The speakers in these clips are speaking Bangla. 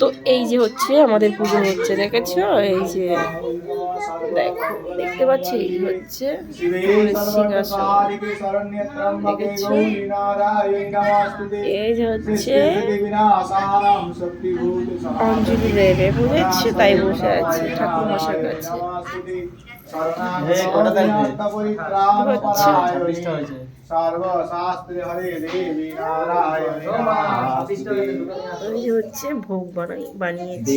তো এই যে হচ্ছে আমাদের পুজো হচ্ছে, দেখেছ? এই যে দেখো, দেখতে পাচ্ছি? এই হচ্ছে? এই যে হচ্ছে অঞ্জলি দেবে, বুঝেছি? তাই বসে আছে ঠাকুর মশার কাছে। হচ্ছে? ভোগ বানাই বানিয়েছি।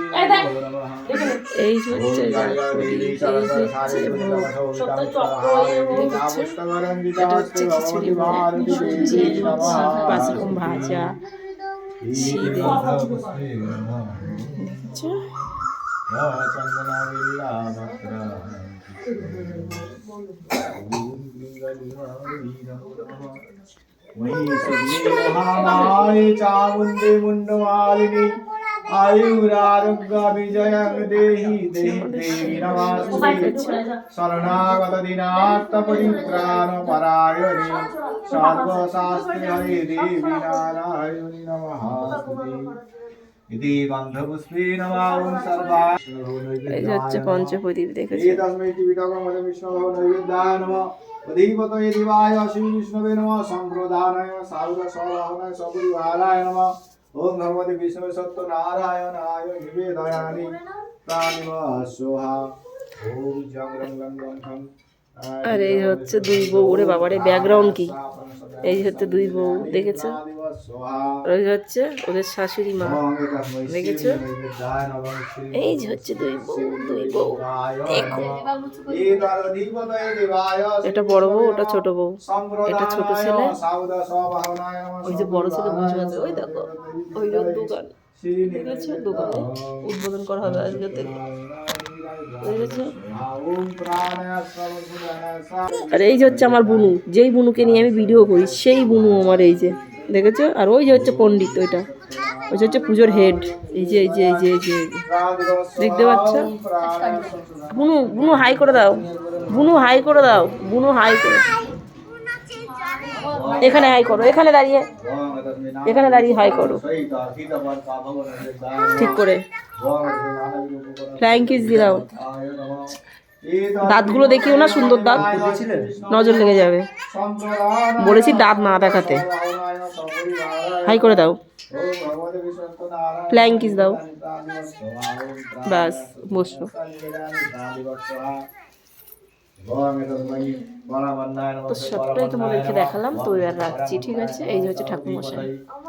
এই হচ্ছে পাঁচ রকম ভাজা। ছিঁড়ে দেখেছ? महामाये चामुण्डे मुण्डमालिनी आयुरारोग्यविजयं देहि देहि देवी नमस्ते शरणागत दिनात्मपरित्राण परायणे सर्वशास्त्रे हरे देवी नारायणि नमः इति गन्धपुष्पे नमां सर्वा এই যে হচ্ছে পঞ্চপ্রদীপ দেখেছো एतस्मै जीवितकमद विष्णोः नैवेद्याय नमः अधिपतये दिवाय श्री विष्णवे नमः सम्प्रदानाय साधुर सवाहनाय सपरिवाराय नमः ॐ भगवते विष्णवे सत्यनारायणाय निवेदयामि प्राणिमः स्वाहा ॐ जं रं रं रं खं আর এই হচ্ছে দুই বউ ওরে বাবারে ব্যাকগ্রাউন্ড কি এই যে হচ্ছে দুই বউ দেখেছো আর ওই হচ্ছে ওদের শাশুড়ি মা দেখেছ? এই যে হচ্ছে দুই বউ দুই বউ। দেখো। এটা বড় বউ ওটা ছোট বউ। এটা ছোট ছেলে। ওই যে বড় ছেলে বসে আছে ওই দেখো। ওই দোকান। দেখেছ? দোকানে উদ্বোধন করা হবে আজকে থেকে। আর এই যে হচ্ছে আমার বুনু। যেই বুনুকে নিয়ে আমি ভিডিও করি সেই বুনু আমার এই যে। দেখেছ? আর ওই যে হচ্ছে পণ্ডিত ওইটা। ওই যে হচ্ছে পুজোর হেড এই যে এই যে এই যে এই যে দেখতে পাচ্ছ? বুনু বুনু হাই করে দাও। বুনু হাই করে দাও। বুনু হাই করে। এখানে হাই করো। এখানে দাঁড়িয়ে। এখানে দাঁড়িয়ে হাই করো। ঠিক করে। ফ্লাইং কিস দিলাম দাঁতগুলো দেখিও না সুন্দর দাঁত। নজর লেগে যাবে। বলেছি দাঁত না দেখাতে। হাই করে দাও। ফ্লাইং কিস দাও। ব্যাস, বসো। তো সবটাই তোমাদেরকে দেখালাম, তো এবার রাখছি, ঠিক আছে? এই যে হচ্ছে ঠাকুর মশাই